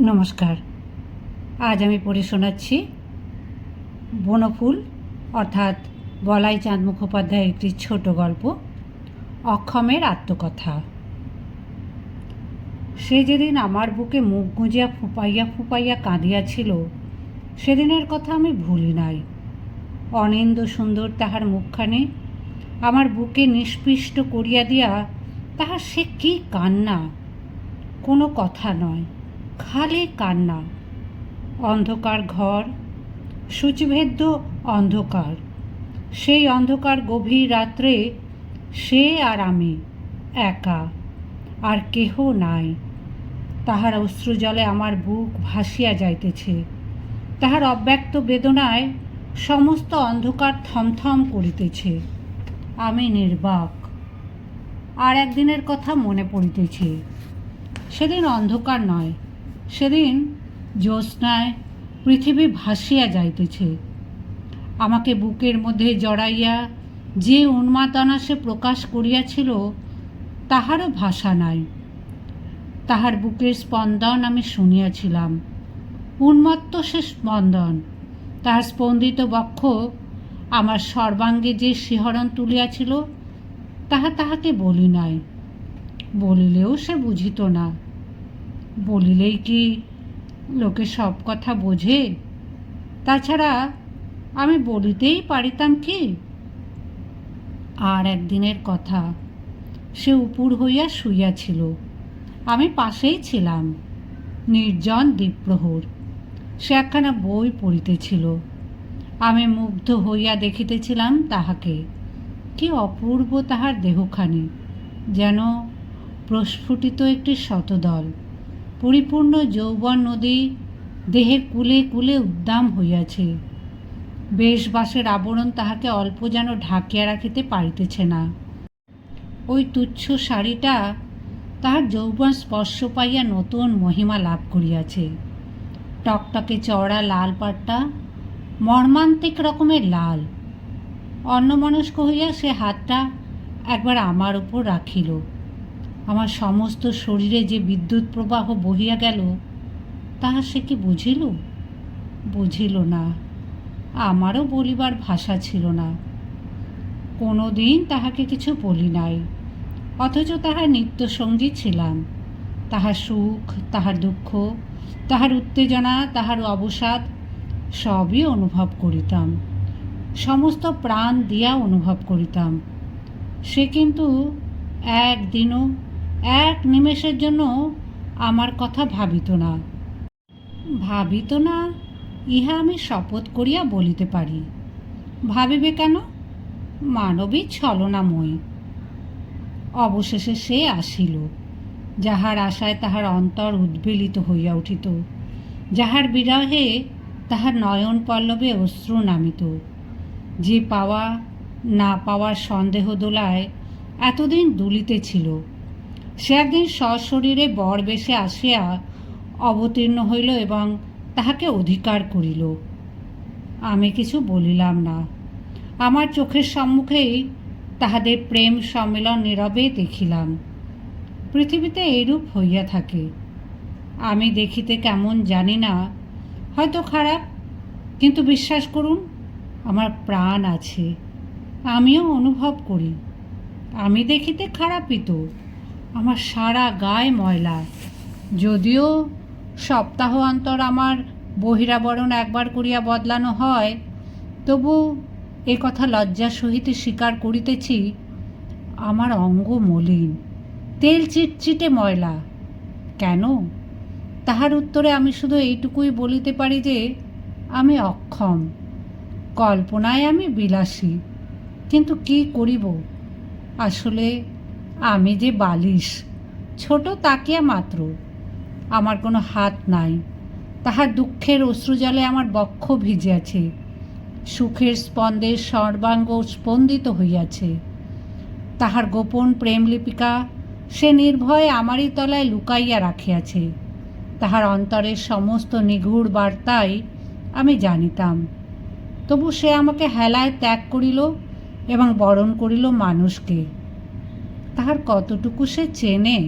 নমস্কার। আজ আমি পড়ে শোনাচ্ছি বনফুল, অর্থাৎ বলাই চাঁদ মুখোপাধ্যায়ের একটি ছোট গল্প, অক্ষমের আত্মকথা। সে যেদিন আমার বুকে মুখ গুঁজিয়া ফুপাইয়া ফুপাইয়া কাঁদিয়াছিল, সেদিনের কথা আমি ভুলি নাই। অনিন্দ সুন্দর তাহার মুখখানে আমার বুকে নিষ্পিষ্ট করিয়া দিয়া তাহার সে কি কান্না? কোনো কথা নয়। খালি কান্না। অন্ধকার ঘর, সূচিভেদ্য অন্ধকার। সেই অন্ধকার গভীর রাত্রে সে আর আমি একা, আর কেহ নাই। তাহার অশ্রুজলে আমার বুক ভাসিয়া যাইতেছে। তাহার অব্যক্ত বেদনায় সমস্ত অন্ধকার থমথম করিতেছে। আমি নির্বাক, আর একদিনের কথা মনে পড়িতেছে। সেদিন অন্ধকার নয় সেদিন জ্যোৎস্নায় পৃথিবী ভাসিয়া যাইতেছে। আমাকে বুকের মধ্যে জড়াইয়া যে উন্মাদনা সে প্রকাশ করিয়াছিল, তাহারও ভাষা নাই। তাহার বুকের স্পন্দন আমি শুনিয়াছিলাম। উন্মত্ত সে স্পন্দন, তাহার স্পন্দিত বক্ষ আমার সর্বাঙ্গে যে শিহরণ তুলিয়াছিল, তাহা তাহাকে বলি নাই। বলিলেও সে বুঝিত না। বলিলেই কি লোকে সব কথা বোঝে? তাছাড়া আমি বলিতেই পারিতাম কি? আর একদিনের কথা, সে উপুর হইয়া শুইয়াছিল। আমি পাশেই ছিলাম, নির্জন দ্বীপ্রহর। সে একখানা বই পড়িতেছিল। আমি মুগ্ধ হইয়া দেখিতেছিলাম তাহাকে। কি অপূর্ব তাহার দেহখানি, যেন প্রস্ফুটিত একটি শতদল। পরিপূর্ণ যৌবন নদী দেহের কুলে কুলে উদ্দাম হইয়াছে। বেশবাসের আবরণ তাহাকে অল্প যেন ঢাকিয়া রাখিতে পারিতেছে না। ওই তুচ্ছ শাড়িটা তাহার যৌবন স্পর্শ পাইয়া নতুন মহিমা লাভ করিয়াছে। টকটকে চওড়া লাল পাটটা মর্মান্তিক রকমের লাল। অন্যমনস্ক হইয়া সে হাতটা একবার আমার উপর রাখিল। আমার সমস্ত শরীরে যে বিদ্যুৎ প্রবাহ বহিয়া গেল তাহা সে কি বুঝিল? বুঝিল না। আমারও বলিবার ভাষা ছিল না। কোনো দিন তাহাকে কিছু বলি নাই, অথচ তাহার নিত্যসঙ্গী ছিলাম। তাহার সুখ, তাহার দুঃখ, তাহার উত্তেজনা, তাহার অবসাদ, সবই অনুভব করিতাম। সমস্ত প্রাণ দিয়া অনুভব করিতাম। সে কিন্তু একদিনও এক নিমেষের জন্য আমার কথা ভাবিত না। ভাবিত না, ইহা আমি শপথ করিয়া বলিতে পারি। ভাবিবে কেন? মানবী ছলনাময়ী। অবশেষে সে আসিল, যাহার আশায় তাহার অন্তর উদ্বেলিত হইয়া উঠিত, যাহার বিরহে তাহার নয়ন পল্লবে অশ্রু নামিত। যে পাওয়া না পাওয়ার সন্দেহ দোলায় এতদিন দুলিতেছিল সে একদিন সশরীরে বর বেশে আসিয়া অবতীর্ণ হইল এবং তাহাকে অধিকার করিল। আমি কিছু বলিলাম না। আমার চোখের সম্মুখেই তাহাদের প্রেম সম্মেলন নীরবে দেখিলাম। পৃথিবীতে এইরূপ হইয়া থাকে। আমি দেখিতে কেমন জানি না। হয়তো খারাপ, কিন্তু বিশ্বাস করুন, আমার প্রাণ আছে। আমিও অনুভব করি। আমি দেখিতে খারাপই তো। আমার সারা গায়ে ময়লা। যদিও সপ্তাহ অন্তর আমার বহিরাবরণ একবার করিয়া বদলানো হয়, তবু এ কথা লজ্জার সহিত স্বীকার করিতেছি, আমার অঙ্গ মলিন, তেল চিটচিটে ময়লা। কেন? তাহার উত্তরে আমি শুধু এইটুকুই বলিতে পারি যে, আমি অক্ষম, কল্পনায় আমি বিলাসী, কিন্তু কি করিব? আসলে আমি যে বালিশ, ছোট তাকিয়া মাত্র। আমার কোনো হাত নাই। তাহার দুঃখের অশ্রুজলে আমার বক্ষ ভিজিয়াছে। সুখের স্পন্দে সর্বাঙ্গ স্পন্দিত হইয়াছে। তাহার গোপন প্রেমলিপিকা সে নির্ভয়ে আমারই তলায় লুকাইয়া রাখিয়াছে। তাহার অন্তরের সমস্ত নিগুড় বার্তাই আমি জানিতাম। তবু সে আমাকে হেলায় ত্যাগ করিল এবং বরণ করিল মানুষকে। তাহার কতটুকু সে চেনে?